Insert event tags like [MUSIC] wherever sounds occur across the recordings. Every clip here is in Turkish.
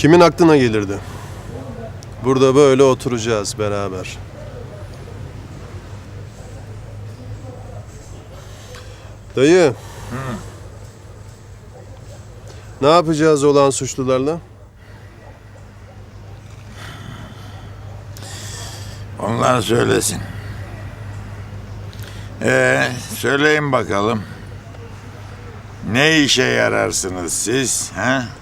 Kimin aklına gelirdi? Burada böyle oturacağız beraber. Dayı. Ne yapacağız olan suçlularla? Onlar söylesin. Ee, söyleyin bakalım. Ne işe yararsınız siz? Ha?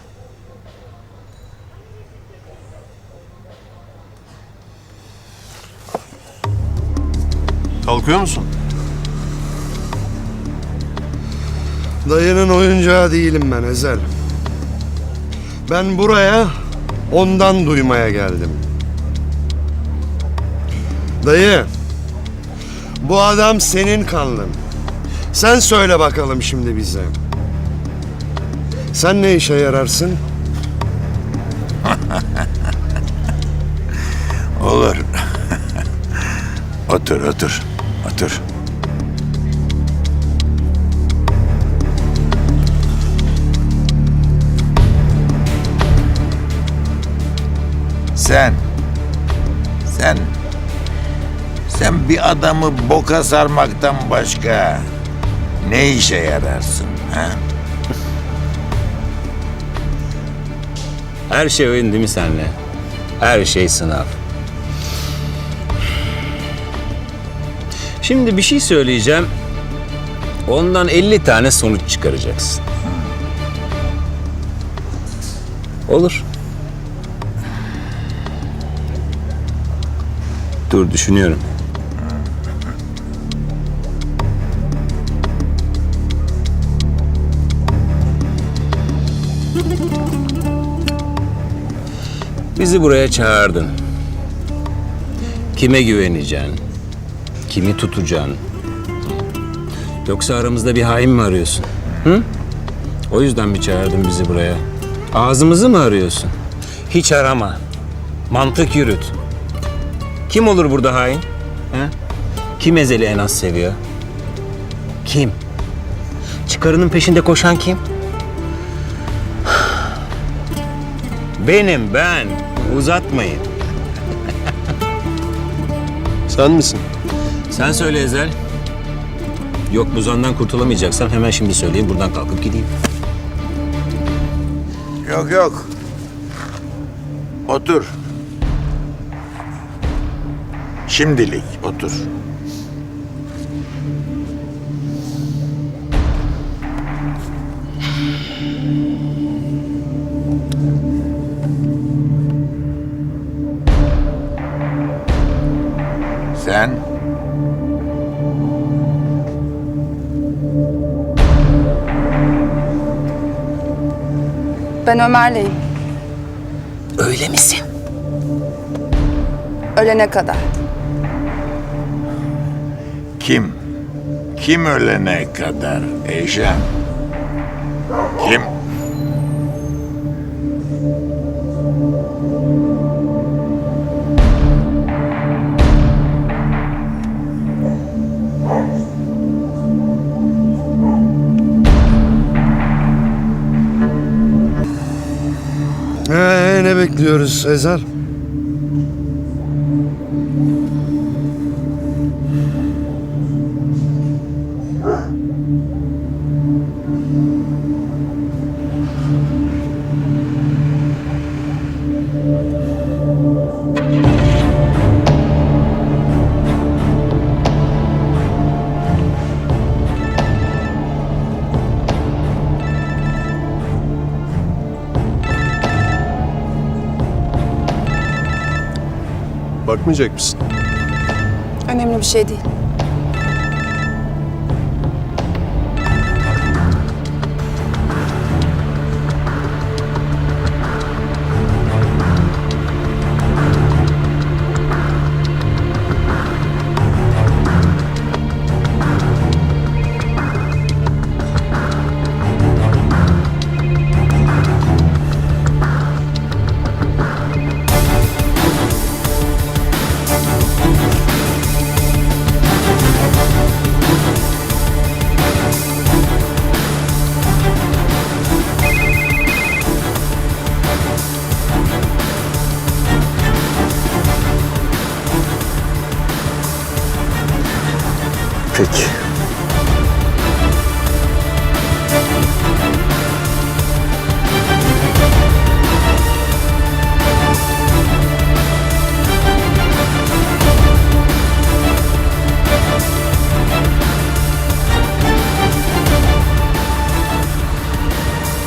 Kalkıyor musun? Dayının oyuncağı değilim ben Ezel. Ben buraya ondan duymaya geldim. Dayı, bu adam senin kanlın. Sen söyle bakalım şimdi bize. Sen ne işe yararsın? [LAUGHS] Olur. [LAUGHS] otur, otur, otur. Sen, sen, sen bir adamı boka sarmaktan başka ne işe yararsın? Ha? Her şey oyun değil mi senle? Her şey sınav. Şimdi bir şey söyleyeceğim. Ondan 50 tane sonuç çıkaracaksın. Olur. Dur düşünüyorum. Bizi buraya çağırdın. Kime güveneceksin? Kimi tutacaksın? Yoksa aramızda bir hain mi arıyorsun? Hı? O yüzden mi çağırdın bizi buraya? Ağzımızı mı arıyorsun? Hiç arama. Mantık yürüt. Kim olur burada hain? Hı? Kim Ezel'i en az seviyor? Kim? Çıkarının peşinde koşan kim? Benim ben. Uzatmayın. Sen misin? Sen söyle Ezel. Yok buzandan kurtulamayacaksan hemen şimdi söyleyeyim buradan kalkıp gideyim. Yok yok. Otur. Şimdilik otur. Sen Ben Ömer'leyim. Öyle misin? Ölene kadar. kim? Kim ölene kadar Eyşan? Kim? Ne bekliyoruz Bakmayacak mısın? Önemli bir şey değil.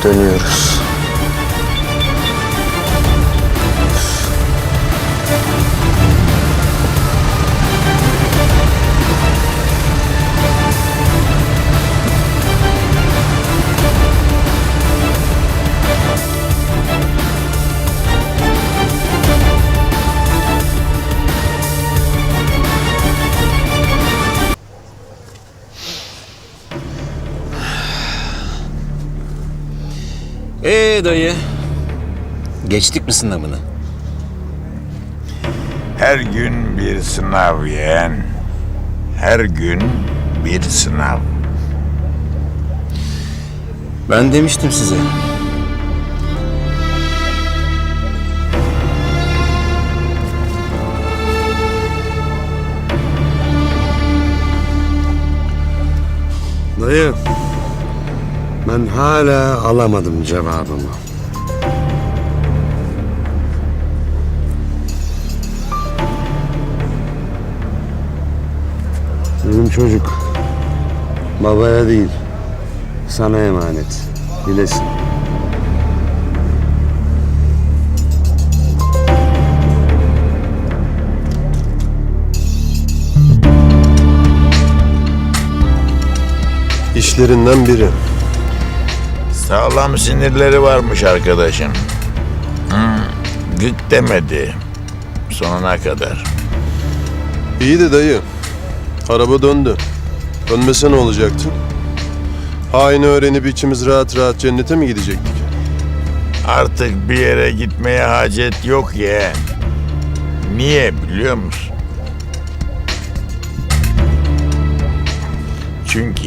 Dönüyoruz. Ee dayı. Geçtik mi sınavını? Her gün bir sınav yeğen. Her gün bir sınav. Ben demiştim size. Dayı, ben hala alamadım cevabımı. Benim çocuk babaya değil, sana emanet. Bilesin. İşlerinden biri. Sağlam sinirleri varmış arkadaşın. Hmm, gık demedi. Sonuna kadar. İyi de dayı. Araba döndü. Dönmese ne olacaktı? Haini öğrenip içimiz rahat rahat cennete mi gidecektik? Artık bir yere gitmeye hacet yok yeğen. Niye biliyor musun? Çünkü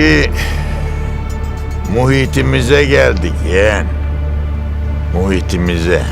Çünkü muhitimize geldik yeğen. Muhitimize.